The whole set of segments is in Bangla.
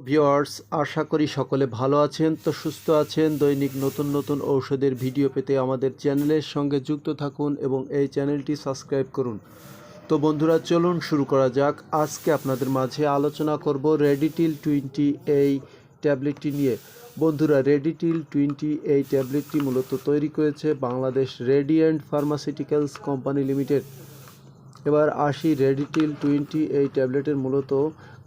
ভিউয়ার্স, আশা করি সকলে ভালো আছেন, তো সুস্থ আছেন। দৈনিক নতুন নতুন ঔষধের ভিডিও পেতে আমাদের চ্যানেলের সঙ্গে যুক্ত থাকুন এবং এই চ্যানেলটি সাবস্ক্রাইব করুন। তো বন্ধুরা, চলুন শুরু করা যাক। আজকে আপনাদের মাঝে আলোচনা করব রেডিটিল টোয়েন্টি এই ট্যাবলেটটি নিয়ে। বন্ধুরা রেডিটিল টোয়েন্টি এই ট্যাবলেটটি মূলত তৈরি করেছে Bangladesh Radiant pharmaceuticals company limited এবার আসি রেডিটিল টোয়েন্টি এই ট্যাবলেটের মূলত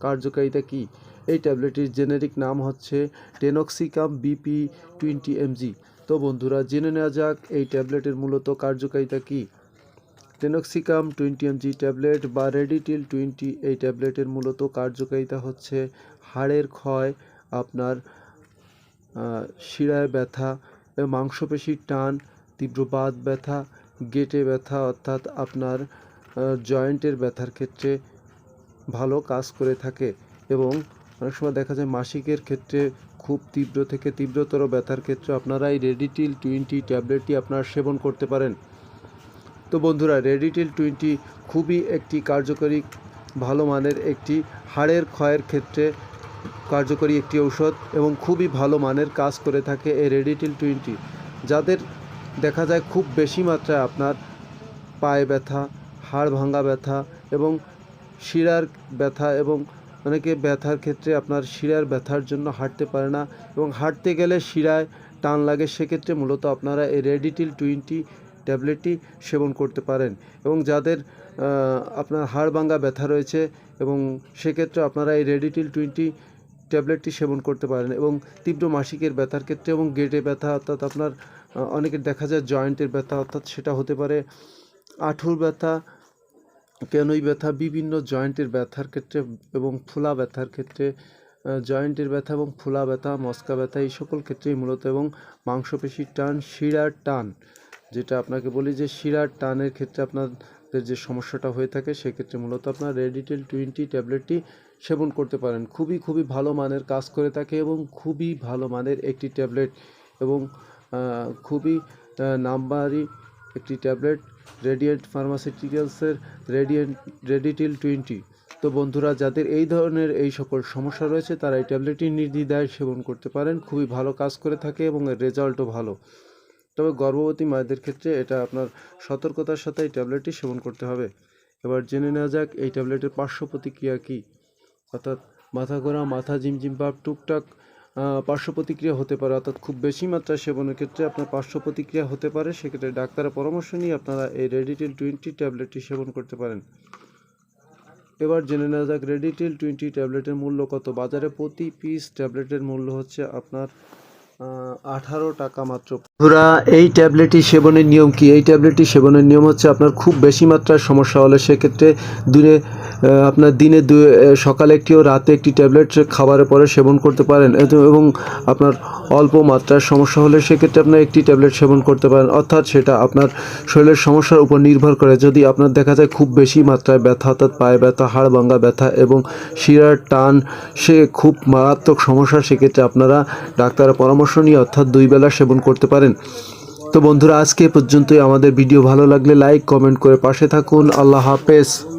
কার্যকারিতা কী? এই ট্যাবলেটটির জেনেরিক নাম হচ্ছে টেনক্সিকাম বিপি টোয়েন্টি এমজি। তো বন্ধুরা, জেনে নেওয়া যাক, এই ট্যাবলেটের মূলত কার্যকারিতা কী? টেনক্সিকাম টোয়েন্টি এমজি ট্যাবলেট বা রেডিটিল টোয়েন্টি এই ট্যাবলেটের মূলত কার্যকারিতা হচ্ছে হাড়ের ক্ষয়, আপনার শিরায় ব্যথা মাংসপেশির টান, তীব্র বাত ব্যথা, গেটে ব্যথা, অর্থাৎ আপনার জয়েন্টের ব্যথার ক্ষেত্রে ভালো কাজ করে থাকে এবং অনেক সময় দেখা যায় মাসিকের ক্ষেত্রে খুব তীব্র থেকে তীব্রতর ব্যথার ক্ষেত্রে আপনারা এই রেডিটিল টোয়েন্টি ট্যাবলেটটি আপনারা সেবন করতে পারেন। তো বন্ধুরা রেডিটিল টোয়েন্টি খুবই একটি কার্যকরী, ভালো মানের একটি হাড়ের ক্ষয়ের ক্ষেত্রে কার্যকরী একটি ঔষধ এবং খুবই ভালো মানের কাজ করে থাকে এই রেডিটিল টোয়েন্টি যাদের দেখা যায় খুব বেশি মাত্রায় আপনার পায়ে ব্যথা, হাড় ভাঙা ব্যথা এবং শিরার ব্যথা এবং অনেকে ব্যথার ক্ষেত্রে আপনার শিরার ব্যথার জন্য হাঁটতে পারে না এবং হাঁটতে গেলে শিরায় টান লাগে, সেক্ষেত্রে মূলত আপনারা এই রেডিটিল টোয়েন্টি ট্যাবলেটটি সেবন করতে পারেন এবং যাদের আপনার হাড় ভাঙা ব্যথা রয়েছে এবং সেক্ষেত্রে আপনারা এই রেডিটিল টোয়েন্টি ট্যাবলেটটি সেবন করতে পারেন এবং তীব্র মাসিকের ব্যথার ক্ষেত্রে এবং গেটে ব্যথা অর্থাৎ আপনার অনেকের দেখা যায় জয়েন্টের ব্যথা অর্থাৎ সেটা হতে পারে আঁঠুর ব্যথা কেনই ব্যথা? বিভিন্ন জয়েন্টের ব্যথার ক্ষেত্রে এবং ফোলা ব্যথার ক্ষেত্রে জয়েন্টের ব্যথা এবং ফোলা ব্যথা, মস্কা ব্যথা এই সকল ক্ষেত্রেই মূলত এবং মাংসপেশির টান, শিরার টান, যেটা আপনাকে বলি যে শিরার টানের ক্ষেত্রে আপনাদের যে সমস্যাটা হয়ে থাকে, সেক্ষেত্রে মূলত আপনার রেডিটেল টোয়েন্টি ট্যাবলেটটি সেবন করতে পারেন। খুবই খুবই ভালো মানের কাজ করে থাকে এবং খুবই ভালো মানের একটি ট্যাবলেট এবং খুবই নাম্বারি একটি ট্যাবলেট রেডিয়েন্ট ফার্মাসিউটিক্যালসের রেডিয়েন্ট রেডিটিল টোয়েন্টি তো বন্ধুরা, যাদের এই ধরনের এই সকল সমস্যা রয়েছে, তারা এই ট্যাবলেটটি নির্দ্বিধায় সেবন করতে পারেন। খুবই ভালো কাজ করে থাকে এবং এর রেজাল্টও ভালো। তবে গর্ভবতী মায়েদের ক্ষেত্রে এটা আপনার সতর্কতার সাথে এই ট্যাবলেটটি সেবন করতে হবে। এবার জেনে নেওয়া যাক, এই ট্যাবলেটের পার্শ্ব প্রতিক্রিয়া কী? অর্থাৎ মাথা ঘোরা, মাথা ঝিমঝিম ভাব, টুকটাক পার্শ্ব প্রতিক্রিয়া হতে পারে অর্থাৎ খুব বেশি মাত্রায় সেবনের ক্ষেত্রে আপনার পার্শ্ব প্রতিক্রিয়া হতে পারে। সেক্ষেত্রে ডাক্তারের পরামর্শ নিয়ে আপনারা এই রেডিটিল টোয়েন্টি ট্যাবলেটটি সেবন করতে পারেন। এবার জেনে নেওয়া যাক রেডিটিল টোয়েন্টি ট্যাবলেটের মূল্য কত? বাজারে প্রতি পিস ট্যাবলেটের মূল্য হচ্ছে আপনার আঠারো টাকা মাত্র। বন্ধুরা এই ট্যাবলেটটি সেবনের নিয়ম কি? এই ট্যাবলেটটি সেবনের নিয়ম হচ্ছে আপনার খুব বেশি মাত্রায় সমস্যা হলে সেক্ষেত্রে আহ, আপনার দিনে দু সকালে একটি ও রাতে একটি ট্যাবলেট খাবারের পরে সেবন করতে পারেন। এবং আপনার অল্প মাত্রার সমস্যা হলে সেক্ষেত্রে আপনার একটি ট্যাবলেট সেবন করতে পারেন। অর্থাৎ সেটা আপনার শরীরের সমস্যার উপর নির্ভর করে। যদি আপনার দেখা যায় খুব বেশি মাত্রায় ব্যথা, অর্থাৎ পায়ে ব্যথা হাড় ভাঙ্গা ব্যথা এবং শিরার টান, সে খুব মারাত্মক সমস্যা, সেক্ষেত্রে আপনারা ডাক্তারের পরামর্শ নিয়ে অর্থাৎ দুই বেলা সেবন করতে পারেন। তো বন্ধুরা, আজকে পর্যন্তই। আমাদের ভিডিও ভালো লাগলে লাইক, কমেন্ট করে পাশে থাকুন। আল্লাহ হাফেজ।